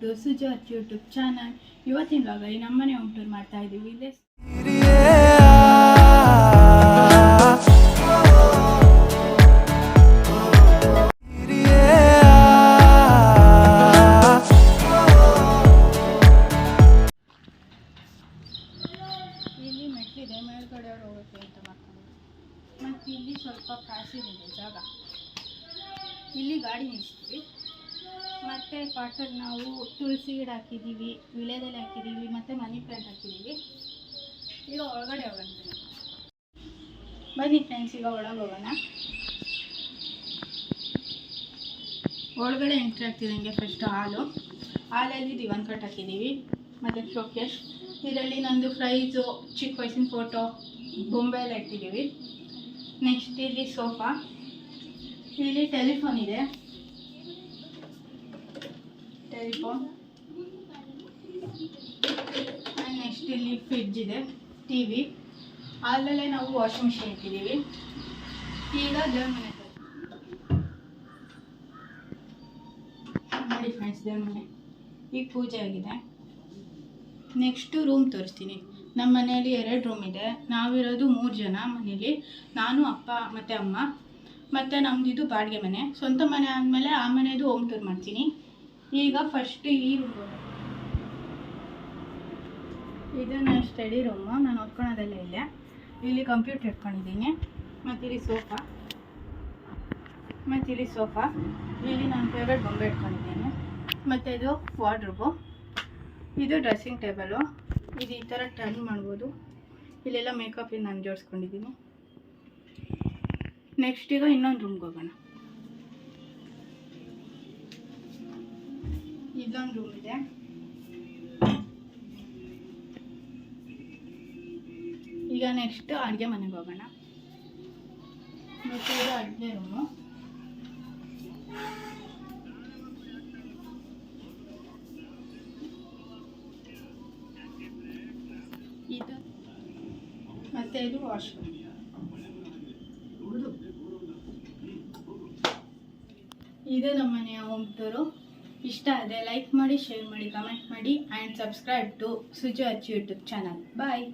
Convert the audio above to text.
To Sujath YouTube channel ಇವತ್ತಿನ ಈ ನಮ್ಮನೆ ಹೋಮ್ ಟೂರ್ ಮಾಡ್ತಾ ಇದ್ದೀವಿ. ಇಲ್ಲೇ ಇಲ್ಲಿ ಮೆಟ್ಲಿದೆ ಮೇಲ್ಗಡೆ ಅವ್ರು ಹೋಗುತ್ತೆ ಅಂತ ಮಾಡ್ಕೊಂಡು ಮತ್ತು ಇಲ್ಲಿ ಸ್ವಲ್ಪ ಕಾಸಿದೆ ಜಾಗ. ಇಲ್ಲಿ ಗಾಡಿ ನಿಲ್ಲಿಸ್ತೀವಿ ಮತ್ತು ಪಾಟಲ್ಲಿ ನಾವು ತುಳಸಿ ಗಿಡ ಹಾಕಿದ್ದೀವಿ ವಿಳೆದೆಲೆ ಹಾಕಿದ್ದೀವಿ, ಮತ್ತು ಮನಿ ಪ್ಲಾಂಟ್ ಹಾಕಿದ್ದೀವಿ. ಈಗ ಒಳಗಡೆ ಹೋಗೋಣ. ಬನ್ನಿ ಫ್ರೆಂಡ್ಸ್ ಈಗ ಒಳಗೆ ಹೋಗೋಣ. ಒಳಗಡೆ ಎಂಟ್ರಿ ಆಗ್ತಿದ್ದಂಗೆ ಫಸ್ಟ್ ಹಾಲು. ಹಾಲಲ್ಲಿ ದಿವಾನ್ ಕಟ್ ಹಾಕಿದ್ದೀವಿ, ಮತ್ತು ಶೋಕೇಶ್ ಇದರಲ್ಲಿ ನಂದು ಪ್ರೈಸು ಚಿಕ್ಕ ವಯಸ್ಸಿನ ಫೋಟೋ ಬೊಂಬೆ ಎಲ್ಲ ಇಟ್ಟಿದ್ದೀವಿ. ನೆಕ್ಸ್ಟ್ ಇಲ್ಲಿ ಸೋಫಾ ಇಲ್ಲಿ ಟೆಲಿಫೋನ್ ಇದೆ. ಟೆಲಿಫೋನ್ ನೆಕ್ಸ್ಟ್ ಇಲ್ಲಿ ಫ್ರಿಡ್ಜ್ ಇದೆ ಟಿ ವಿ ಅಲ್ಲಲ್ಲೇ ನಾವು ವಾಷಿಂಗ್ ಮಿಷಿನ್ ಇಟ್ಟಿದ್ದೀವಿ. ಈಗ ದೇವ್ರ ಮನೆ ನೋಡಿ ಫ್ರೆಂಡ್ಸ್ ದೇವ್ರ ಮನೆ ಈಗ ಪೂಜೆ ಆಗಿದೆ. ನೆಕ್ಸ್ಟು ರೂಮ್ ತೋರಿಸ್ತೀನಿ. ನಮ್ಮ ಮನೆಯಲ್ಲಿ ಎರಡು ರೂಮ್ ಇದೆ. ನಾವಿರೋದು ಮೂರು ಜನ ಮನೇಲಿ ನಾನು, ಅಪ್ಪ ಮತ್ತು ಅಮ್ಮ. ಮತ್ತು ನಮ್ಮದಿದು ಬಾಡಿಗೆ ಮನೆ. ಸ್ವಂತ ಮನೆ ಆದಮೇಲೆ ಆ ಮನೆಯದು ಹೋಮ್ ಟೂರ್ ಮಾಡ್ತೀನಿ. ಈಗ ಫಸ್ಟ್ ಈ ರೂಮ್ ಇದು ನನ್ನ ಸ್ಟಡಿ ರೂಮು ನಾನು ಓದ್ಕೊಳೋದೆಲ್ಲ ಇಲ್ಲ. ಇಲ್ಲಿ ಕಂಪ್ಯೂಟರ್ ಇಟ್ಕೊಂಡಿದ್ದೀನಿ. ಮತ್ತು ಇಲ್ಲಿ ಸೋಫಾ ಮತ್ತು ಇಲ್ಲಿ ಸೋಫಾ ಇಲ್ಲಿ ನನ್ನ ಫೇವ್ರೆಟ್ ಬೊಂಬೆ ಇಟ್ಕೊಂಡಿದ್ದೀನಿ. ಮತ್ತು ಇದು ವಾರ್ಡ್ರೋಬು ಇದು ಡ್ರೆಸ್ಸಿಂಗ್ ಟೇಬಲು ಇದು ಈ ಥರ ಟರ್ನ್ ಮಾಡ್ಬೋದು. ಇಲ್ಲೆಲ್ಲ ಮೇಕಪ್ ನಾನು ಜೋಡಿಸ್ಕೊಂಡಿದ್ದೀನಿ. ನೆಕ್ಸ್ಟ್ ಈಗ ಇನ್ನೊಂದು ರೂಮ್ಗೆ ಹೋಗೋಣ. ಇಲ್ಲೊಂದು ರೂಮ್ ಇದೆ. ಈಗ ನೆಕ್ಸ್ಟ್ ಅಡುಗೆ ಮನೆಗೆ ಹೋಗೋಣ. ಮತ್ತು ಇದು ಅಡುಗೆ ರೂಮು ಇದು. ಮತ್ತೆ ಇದು ವಾಶ್ರೂಮ್ ಇದು ನಮ್ಮ ಮನೆಯ ಇಷ್ಟ ಆದರೆ ಲೈಕ್ ಮಾಡಿ ಶೇರ್ ಮಾಡಿ ಕಮೆಂಟ್ ಮಾಡಿ ಆ್ಯಂಡ್ ಸಬ್ಸ್ಕ್ರೈಬ್ ಟು ಸುಜು ಅಚ್ಚು ಯೂಟ್ಯೂಬ್ ಚಾನಲ್ ಬಾಯ್